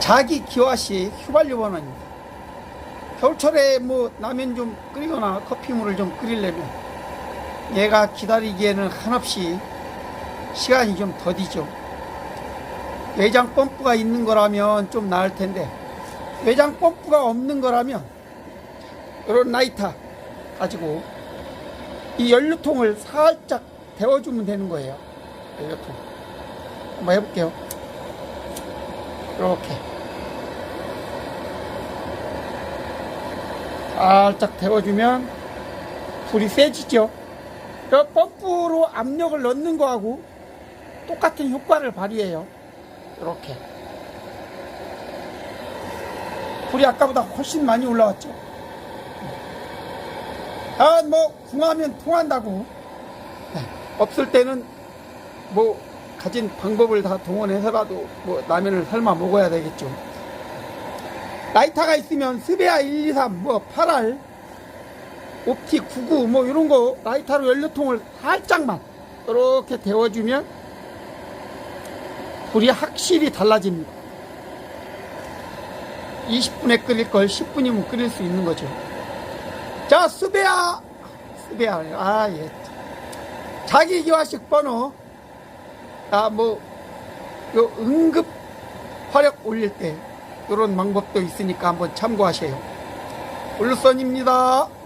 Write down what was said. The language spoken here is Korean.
자기 기와식 휘발유 번호입니다. 겨울철에 뭐 라면 좀 끓이거나 커피물을 좀 끓이려면 얘가 기다리기에는 한없이 시간이 좀 더디죠. 외장 펌프가 있는 거라면 좀 나을 텐데 외장 펌프가 없는 거라면 이런 라이터 가지고 이 연료통을 살짝 데워주면 되는 거예요. 연료통. 한번 해볼게요. 이렇게. 살짝 데워주면 불이 세지죠. 그 펌프로 압력을 넣는 거하고 똑같은 효과를 발휘해요. 이렇게. 불이 아까보다 훨씬 많이 올라왔죠. 아, 뭐, 궁하면 통한다고. 네, 없을 때는 뭐, 가진 방법을 다 동원해서라도 뭐, 라면을 삶아 먹어야 되겠죠. 라이터가 있으면 스베아 123, 뭐, 8알, 옵티 99, 뭐, 이런 거 라이터로 연료통을 살짝만 이렇게 데워주면 불이 확실히 달라집니다. 20분에 끓일 걸 10분이면 끓일 수 있는 거죠. 자, 스베아, 스베아, 아, 예. 자기 기화식 번호, 아, 뭐, 요 응급 화력 올릴 때, 요런 방법도 있으니까 한번 참고하세요. 울선입니다.